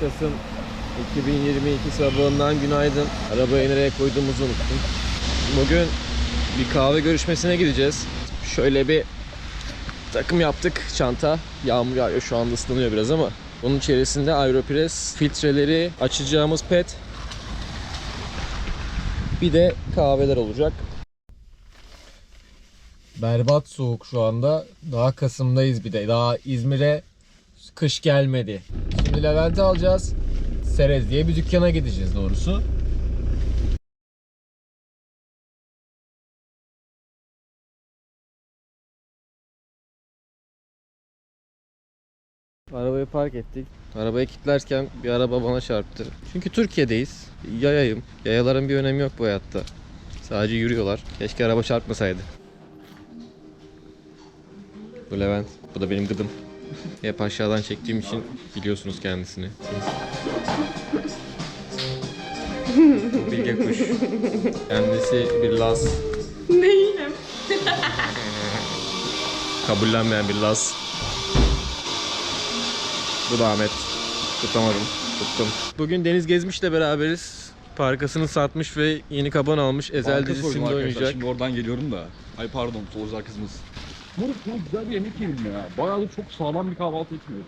Kasım 2022 sabahından günaydın. Arabayı nereye koyduğumuzu unuttum. Bugün bir kahve görüşmesine gideceğiz. Şöyle bir takım yaptık çanta. Yağmur yağıyor şu anda ıslanıyor biraz ama. Bunun içerisinde Aeropress filtreleri, açacağımız pet. Bir de kahveler olacak. Berbat soğuk şu anda. Daha Kasım'dayız bir de. Daha İzmir'e kış gelmedi. Şimdi Levent'i alacağız. Serez diye bir dükkana gideceğiz doğrusu. Arabayı park ettik. Arabayı kilitlerken bir araba bana çarptı. Çünkü Türkiye'deyiz. Yayayım. Yayaların bir önemi yok bu hayatta. Sadece yürüyorlar. Keşke araba çarpmasaydı. Bu Levent. Bu da benim gıdım. Hep aşağıdan çektiğim için biliyorsunuz kendisini. Bilge kuş. Kendisi bir Laz. Değilim. Kabullenmeyen bir Laz. Bu da Ahmet. Tutamadım. Tuttum. Bugün Deniz Gezmiş'le beraberiz. Parkasını satmış ve yeni kaban almış. Ezel Banka soydum dizisinde arkadaşlar. oynayacak. Şimdi oradan geliyorum da. Ay pardon Soğuzlar kızımız. Moruk çok güzel bir yemek yedim ya. Bayağıdır çok sağlam bir kahvaltı etmiyorum.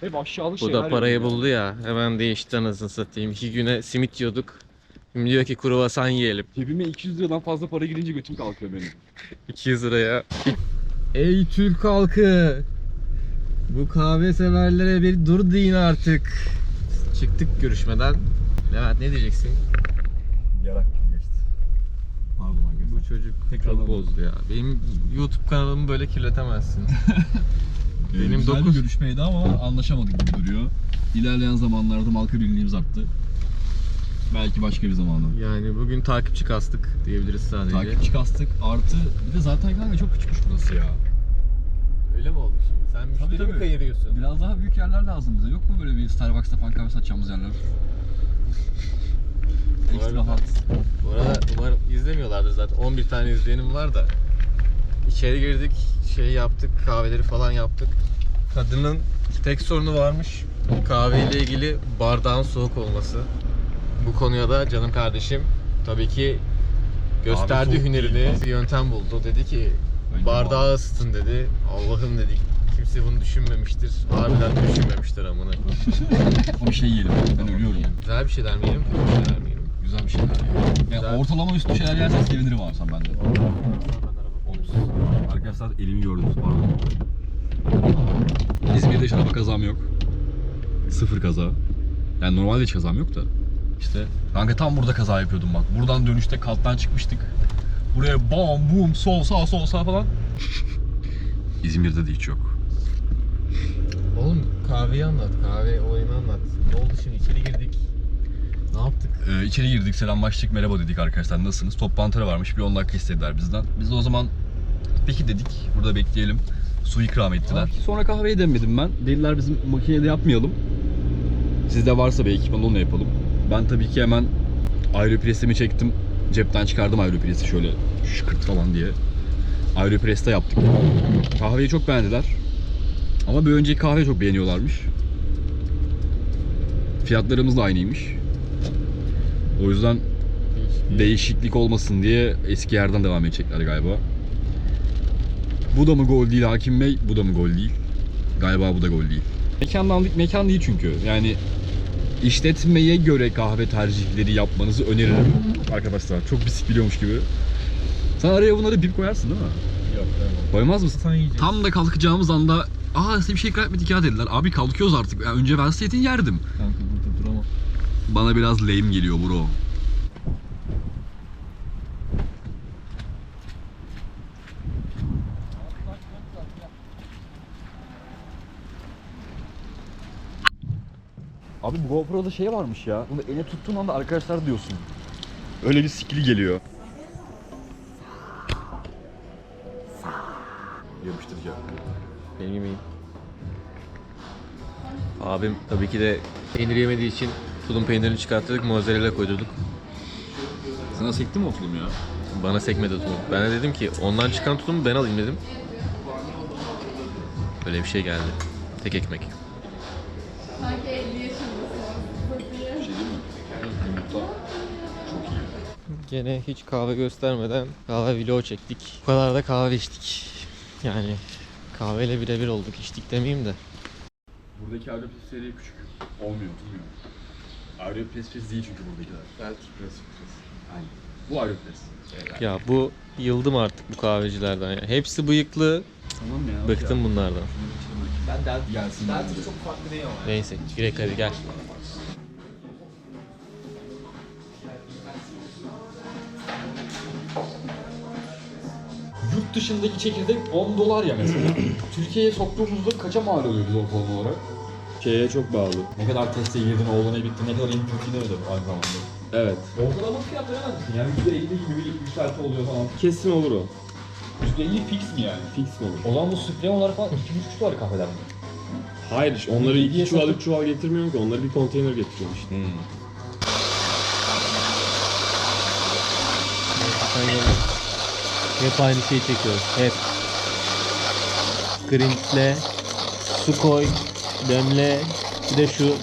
Hep aşağılık Bu şeyler da parayı buldu ya. Hemen değişti anasını satayım. İki güne simit yiyorduk. Şimdi diyor ki kruvasan yiyelim. Cebime 200 liradan fazla para girince götüm kalkıyor benim. 200 liraya. Ey Türk halkı! Bu kahve severlere bir dur deyin artık. Çıktık görüşmeden. Levent ne diyeceksin? Yarak gibi geçti. Pardon Bu çocuk çok alalım. bozdu ya. Benim YouTube kanalımı böyle kirletemezsin. Benim Benim güzel dokuz- bir görüşmeydi ama anlaşamadık gibi duruyor. İlerleyen zamanlarda marka birliğimiz arttı. Belki başka bir zamanda. yani bugün takipçi kastık diyebiliriz sadece. Takipçi kastık artı bir de zaten kanka çok küçükmüş burası ya. Öyle mi oldu şimdi? Sen müşteri tabii. mi kayırıyorsun? Biraz daha büyük yerler lazım bize. Yok mu böyle bir Starbucks'ta falan kahve satacağımız yerler? Bu arada- hot. Bu arada umarım izlemiyorlardır zaten. 11 tane izleyenim var da. İçeri girdik, şey yaptık, kahveleri falan yaptık. Kadının tek sorunu varmış. Kahveyle ilgili bardağın soğuk olması. Bu konuya da canım kardeşim tabii ki gösterdi hünerini, bir yöntem buldu. Dedi ki bardağı ısıtın dedi. Allah'ım dedik. Kimse bunu düşünmemiştir. Harbiden de düşünmemiştir amına. Bir şey yiyelim. Ben ölüyorum. Güzel bir şeyler mi yiyelim, kötü bir şeyler mi yiyelim? Güzel bir şeyler ya. Güzel. Yani ortalama üstü şeyler yersen sevinirim abi sen bende. Arkadaşlar elimi gördünüz pardon. İzmir'de hiç araba kazam yok. Sıfır kaza. Yani normalde hiç kazam yok da. İşte kanka tam burada kaza yapıyordum bak. Buradan dönüşte kalktan çıkmıştık. Buraya bam bum sol sağ sol sağ falan. İzmir'de de hiç yok. Oğlum kahveyi anlat, kahve olayını anlat. Ne oldu şimdi içeri girdik. Ne yaptık? Ee, içeri girdik, selamlaştık, merhaba dedik arkadaşlar nasılsınız? Toplantıları varmış, bir 10 dakika istediler bizden. Biz de o zaman peki dedik, burada bekleyelim. Su ikram ettiler. Sonra kahveyi demledim ben. Dediler bizim makinede yapmayalım. Sizde varsa bir ekipman onunla yapalım. Ben tabii ki hemen aeropresimi çektim. Cepten çıkardım aeropresi şöyle şıkırt falan diye. Aeropress'te yaptık. Kahveyi çok beğendiler. Ama bir önceki kahveyi çok beğeniyorlarmış. Fiyatlarımız da aynıymış. O yüzden değişiklik olmasın diye eski yerden devam edecekler galiba. Bu da mı gol değil Hakim Bey? Bu da mı gol değil? Galiba bu da gol değil. Mekandan mekan değil çünkü. Yani işletmeye göre kahve tercihleri yapmanızı öneririm. Arkadaşlar çok pislik biliyormuş gibi. Sen araya bunları bip koyarsın değil mi? Yok tamam. Koymaz mısın? Sen yiyeceksin. Tam da kalkacağımız anda Aa size bir şey etmedik ya dediler. Abi kalkıyoruz artık. Yani önce verseydin yerdim. Kanka. Bana biraz lame geliyor bro. Abi bu GoPro'da şey varmış ya. Bunu eline tuttuğun anda arkadaşlar diyorsun. Öyle bir skill'i geliyor. Yapıştıracağım. Benim yemeğim. Abim tabii ki de peynir yemediği için Tulum peynirini çıkarttırdık, mozzarella koydurduk. Sana sekti mi o tulum ya? Bana sekmedi o tulum. Ben de dedim ki ondan çıkan tulumu ben alayım dedim. Böyle bir şey geldi. Tek ekmek. Sanki 50 yaşındasın. Gene hiç kahve göstermeden kahve vlog çektik. Bu kadar da kahve içtik. Yani kahveyle birebir olduk içtik demeyeyim de. Buradaki Arap küçük. Olmuyor, tutmuyor. Aeropress press değil çünkü buradakiler. Belki press Aynen. Bu Aeropress. Ya bu yıldım artık bu kahvecilerden ya. Hepsi bıyıklı. Tamam ya. Bıktım bunlardan. Ben Delta gelsin. Delta çok farklı değil ama. Neyse girek hadi gel. Yurt dışındaki çekirdek 10 dolar ya mesela. Türkiye'ye soktuğumuzda kaça mal oluyor biz ortalama olarak? Şeye çok bağlı. Ne kadar teste girdin, oğlana bitti, ne kadar input'ine ödedi aynı zamanda. Evet. Ortalama fiyat veremezsin yani %50 gibi bir yükselti oluyor falan. Kesin olur o. %50 fix mi yani? Fix mi olur? O zaman bu sprey olarak falan 2,5 dolar kahveden mi? Hayır işte onları iki çuval satıp- üç çuval getirmiyorum ki onları bir konteyner getiriyorum işte. Hep aynı şeyi çekiyoruz. Hep. Grintle, su koy, demle. Bir de şu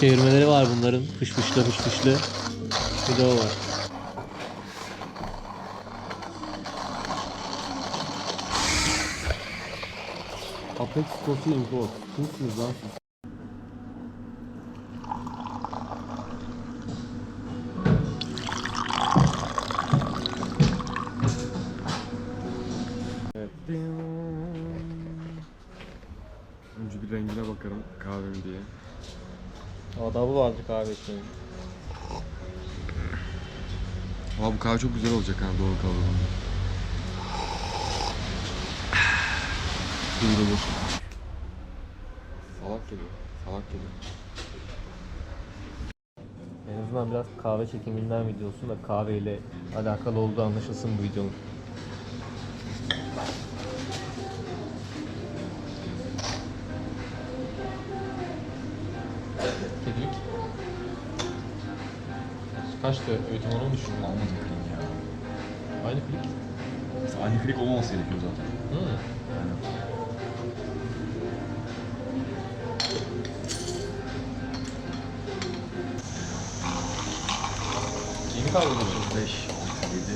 çevirmeleri var bunların. Fış fışlı fış fışlı. Bir de o var. Apex Coffee Import. Kimsiniz lan siz? Önce bir rengine bakarım kahvem diye. Adabı vardı kahve içmenin. Aa bu kahve çok güzel olacak ha doğru kavrulduğunda. Duyurulur. Salak geliyor. Salak geliyor. En azından biraz kahve çekiminden videosu da kahveyle alakalı olduğu anlaşılsın bu videonun. Kaçtı öğütüm onu mu düşündün? Almadım klik ya. Aynı klik. Aynı klik olmaması gerekiyor zaten. Hı. Yeni kahve mi? 5, 6, 7,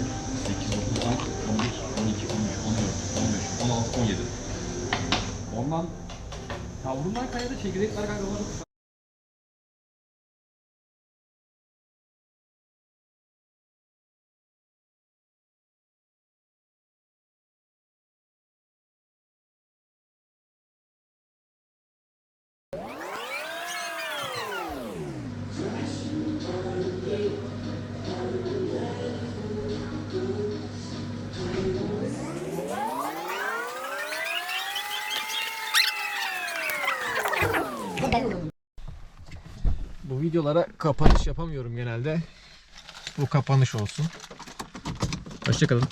8, 9, 10, 11, 12, 13, 14, 15, 16, 17. Ondan Kavrulma kayada çekirdekler kanka videolara kapanış yapamıyorum genelde. Bu kapanış olsun. Hoşçakalın.